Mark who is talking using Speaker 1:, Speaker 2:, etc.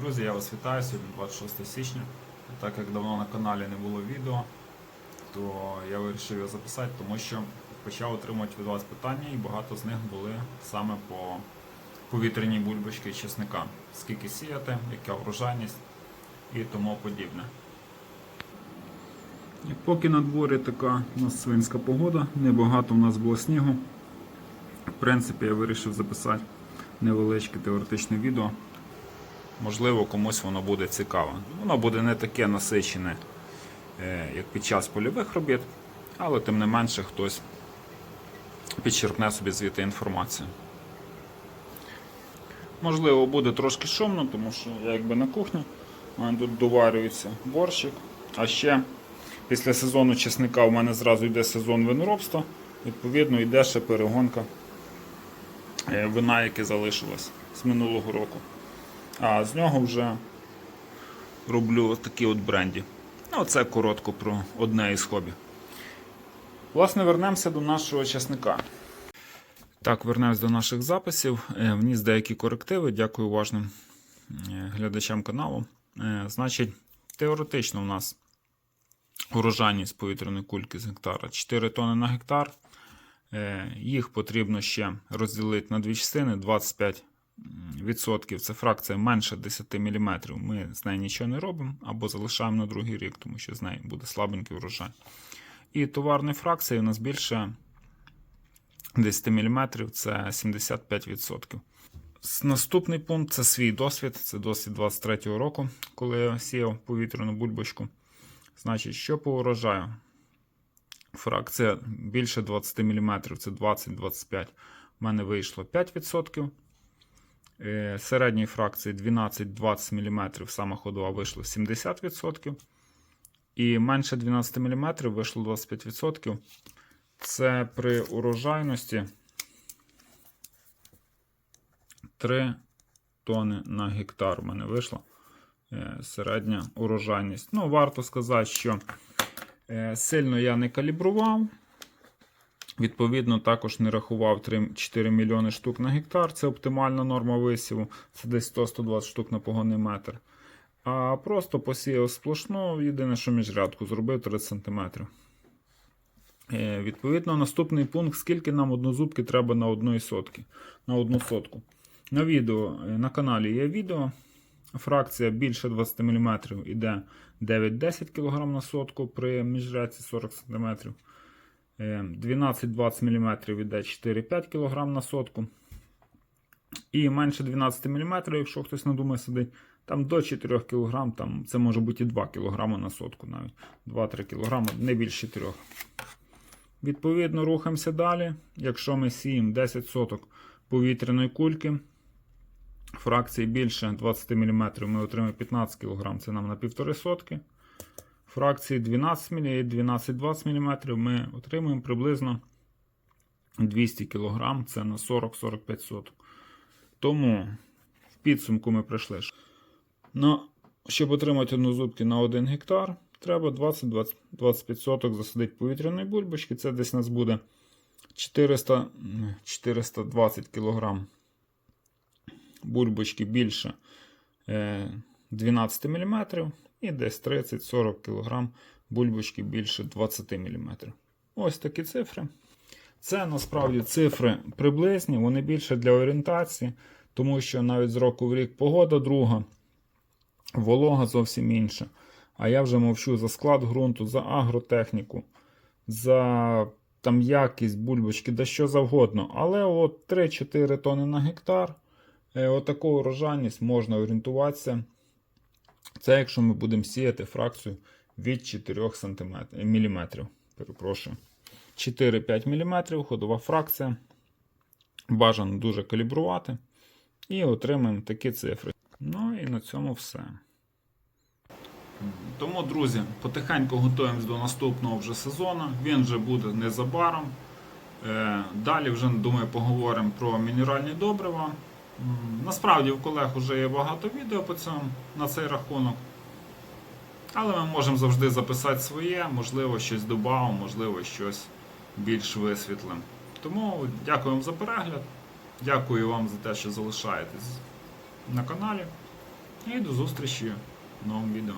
Speaker 1: Друзі, я вас вітаю сьогодні 26 січня. Так як давно на каналі не було відео, то я вирішив його записати, тому що почав отримувати від вас питання, і багато з них були саме по повітряній бульбочки чесника. Скільки сіяти, яка врожайність і тому подібне. І поки на дворі така у нас свинська погода, небагато у нас було снігу. В принципі, я вирішив записати невеличке теоретичне відео. Можливо, комусь воно буде цікаво. Воно буде не таке насичене, е, як під час польових робіт, але тим не менше хтось підчерпне собі звідти інформацію. Можливо, буде трошки шумно, тому що я якби на кухні, у мене тут доварюється борщик. А ще після сезону чесника у мене зразу йде сезон виноробства, відповідно йде ще перегонка е, вина, яке залишилось з минулого року. А з нього вже роблю такі от бренді. Ну, це коротко про одне із хобі. Власне, вернемося до нашого часника. Так, вернемось до наших записів. Е, Вніс деякі корективи. Дякую уважним е, глядачам каналу. Е, Значить, теоретично у нас урожайність повітряної кульки з гектара 4 тони на гектар. Їх потрібно ще розділити на дві частини 25 відсотків. Це фракція менше 10 мм. Ми з нею нічого не робимо або залишаємо на другий рік, тому що з нею буде слабенький урожай. І товарної фракції у нас більше 10 мм це 75%. Наступний пункт це свій досвід. Це досвід 23-го року, коли я сіяв повітряну бульбочку. Значить, що по урожаю? Фракція більше 20 мм, це 20-25. У мене вийшло 5%. Е, Середньої фракції 12-20 мм, сама ходова вийшло 70%. І менше 12 мм вийшло 25%. Це при урожайності 3 тони на гектар у мене вийшла е, середня урожайність. Ну, варто сказати, що е, сильно я не калібрував. Відповідно, також не рахував 3-4 мільйони штук на гектар. Це оптимальна норма висіву. Це десь 100-120 штук на погонний метр. А просто посіяв сплошну, єдине, що міжрядку зробив 30 см. Е, Відповідно, наступний пункт: скільки нам однозубки треба на одної сотки. На одну сотку. На відео е, на каналі є відео. Фракція більше 20 мм йде 9-10 кг на сотку при міжрядці 40 см. Е, 12-20 мм йде 4-5 кг на сотку. І менше 12 мм, якщо хтось надумає сидить, там до 4 кг, там це може бути і 2 кг на сотку навіть. 2-3 кг, не більше 4. Відповідно, рухаємося далі. Якщо ми сіємо 10 соток повітряної кульки, фракції більше 20 мм, ми отримаємо 15 кг, це нам на 1,5 сотки. Фракції 12 мм і 12-20 мм ми отримуємо приблизно 200 кг, це на 40-45 соток. Тому в підсумку ми прийшли. на, щоб отримати однозубки на 1 гектар, треба 20-25 соток засадити повітряної бульбочки. Це десь у нас буде 400, 420 кг бульбочки більше е, 12 мм і десь 30-40 кг бульбочки більше 20 мм. Ось такі цифри. Це насправді цифри приблизні, вони більше для орієнтації, тому що навіть з року в рік погода друга, волога зовсім інша. А я вже мовчу за склад ґрунту, за агротехніку, за там якість бульбочки, да що завгодно. Але от 3-4 тони на гектар, е, отаку урожайність можна орієнтуватися. Це якщо ми будемо сіяти фракцію від 4 см, мм. Перепрошую. 4-5 мм ходова фракція. Бажано дуже калібрувати. І отримаємо такі цифри. Ну і на цьому все. Тому, друзі, потихеньку готуємось до наступного вже сезону. Він вже буде незабаром. Е, Далі вже, думаю, поговоримо про мінеральні добрива. Насправді в колег вже є багато відео по цьому на цей рахунок. Але ми можемо завжди записати своє, можливо, щось додамо, можливо, щось більш висвітлим. Тому дякую вам за перегляд. Дякую вам за те, що залишаєтесь на каналі. І до зустрічі в новому відео.